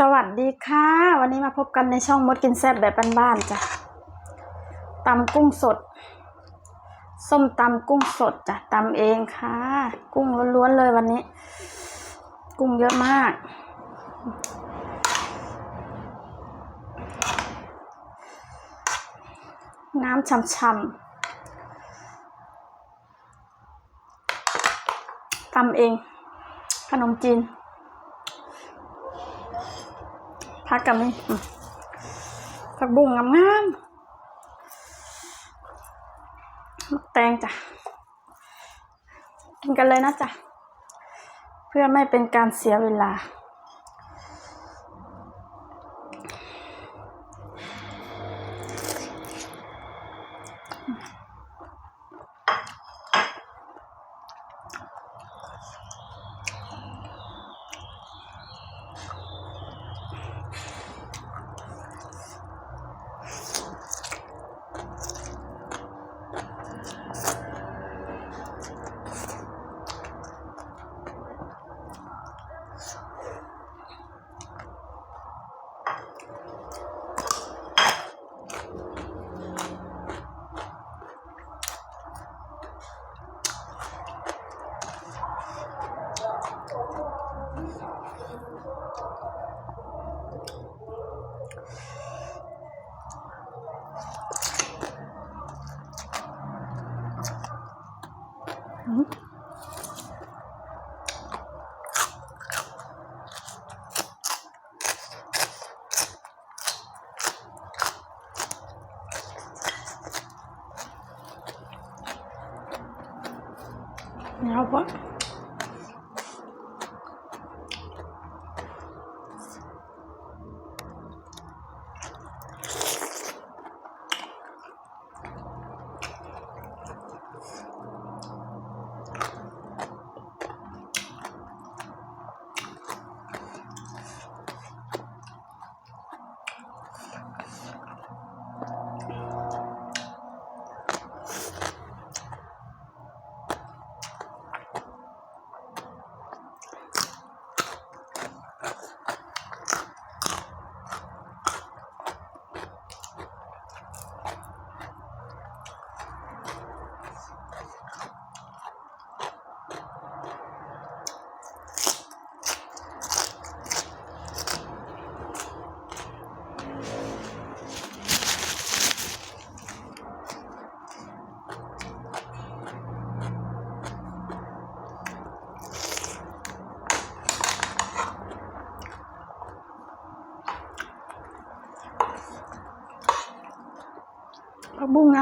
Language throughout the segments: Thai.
สวัสดีค่ะ วันนี้มาพบกันในช่องมดกินแซ่บแบบบ้านๆจ้ะตำกุ้งสด ส้มตำกุ้งสดจ้ะตำเองค่ะ กุ้งล้วนๆเลยวันนี้ กุ้งเยอะมาก น้ำช่ำๆตำเอง ขนมจีน พักกันนี่อืมผักบุ้งงามๆมแตงจ้ะ กินกันเลยนะจ๊ะเพื่อไม่เป็นการเสียเวลา แล้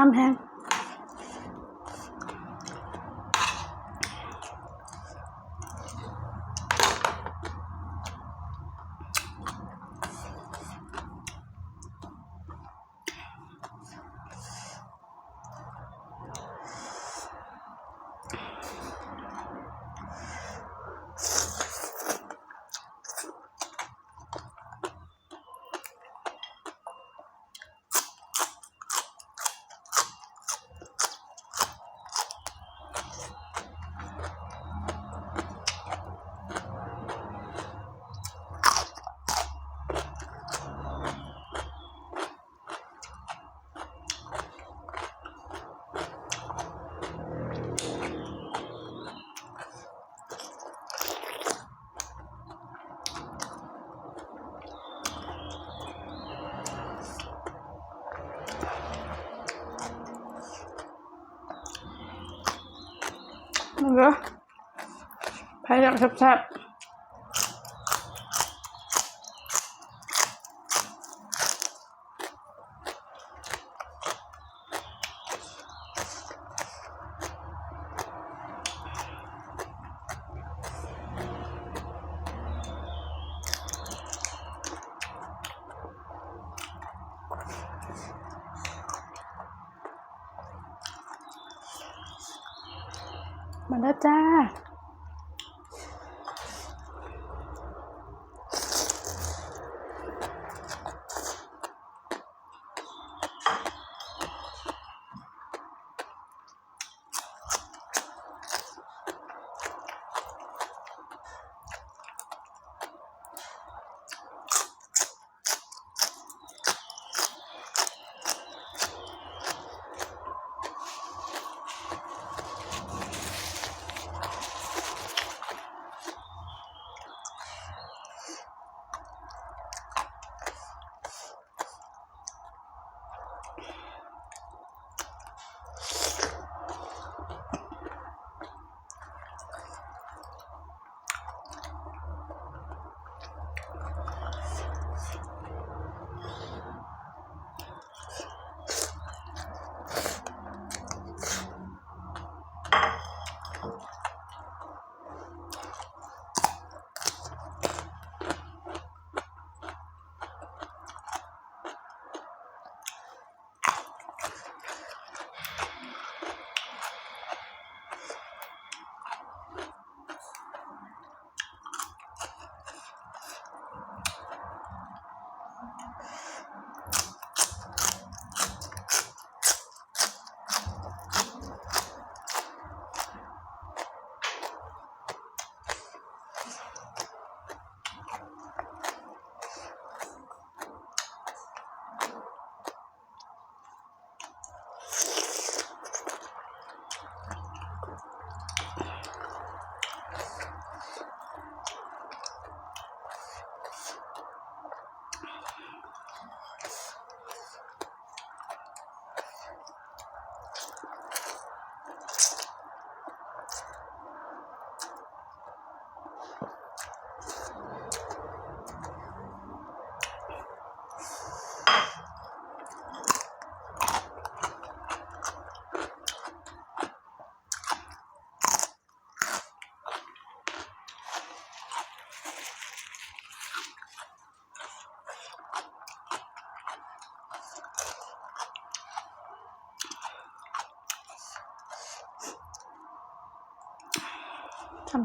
วปะผักบุ้งงามแฮงนี่ก็ใครอยากแซ่บๆ มาแล้วจ้า you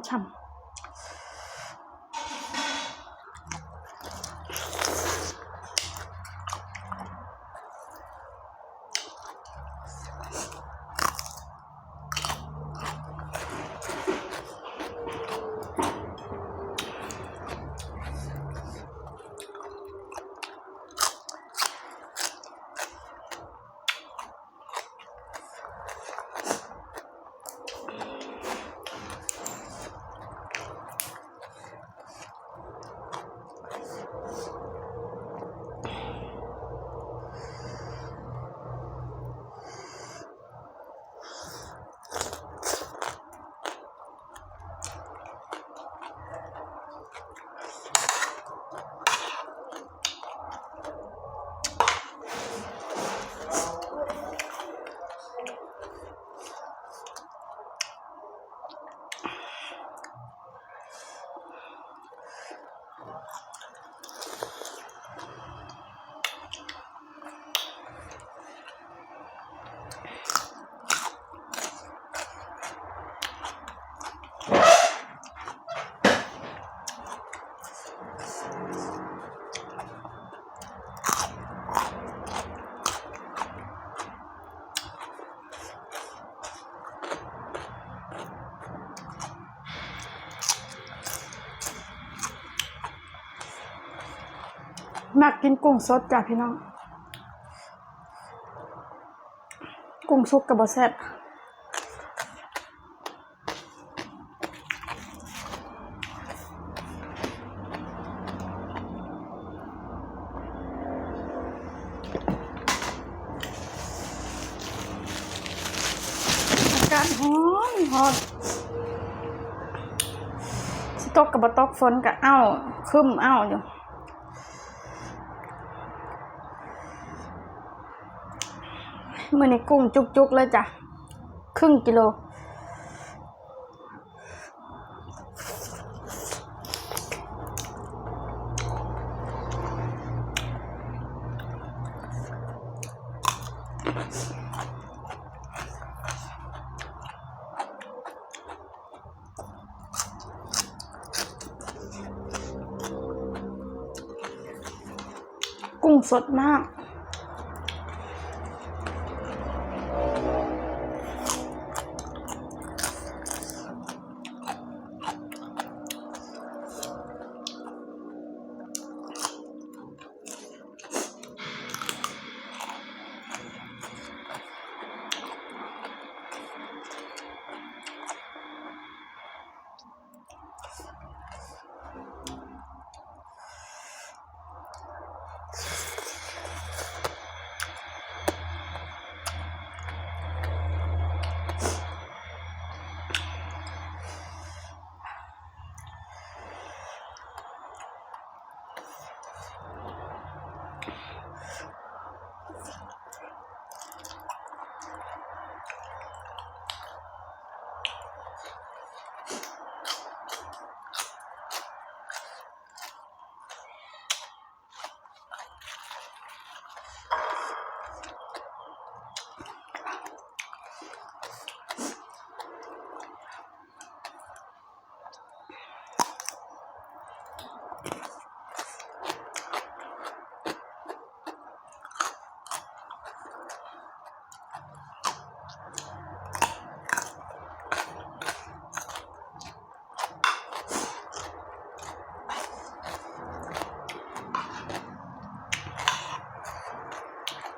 ช่ำ มักกินกุ้งสดจ้ะพี่น้อง กุ้งสุกกับบะแซ่บการ้อนร้อนสิตกกับบะตกฝนกับเอ้าคึมเอ้าอยู่ มือในกุ้งจุกๆเลยจ้ะ ครึ่งกิโล กุ้งสดมาก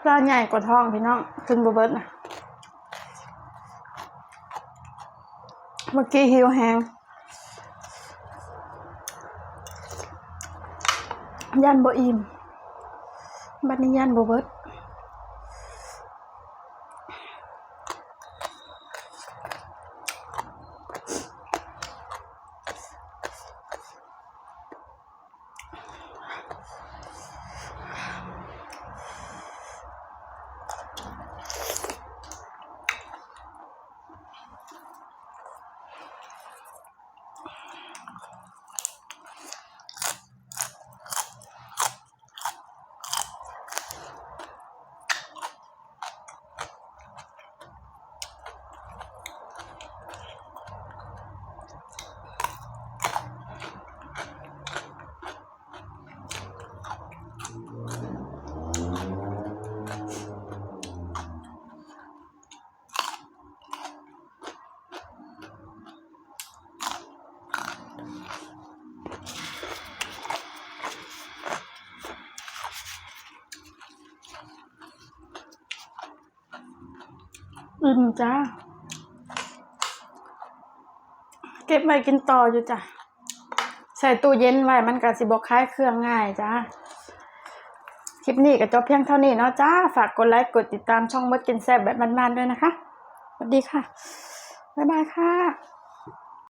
ร้าใหญ่กว่าท้องพี่น้องขึ้นบเบิดนะเมื่อกี้หิวแหงยันบ่อิ่มบัดนี้ยันบ่เบิด อืมจ้า เก็บไว้กินต่ออยู่จ้ะ ใส่ตู้เย็นไว้มันก็สิบกคล้ายเครื่องง่ายจ้าคลิปนี้ก็จบเพียงเท่านี้เนาะจ้า ฝากกดไลค์กดติดตามช่องมดกินแซ่บแบบบ้านๆด้วยนะคะ สวัสดีค่ะ บ๊ายบายค่ะ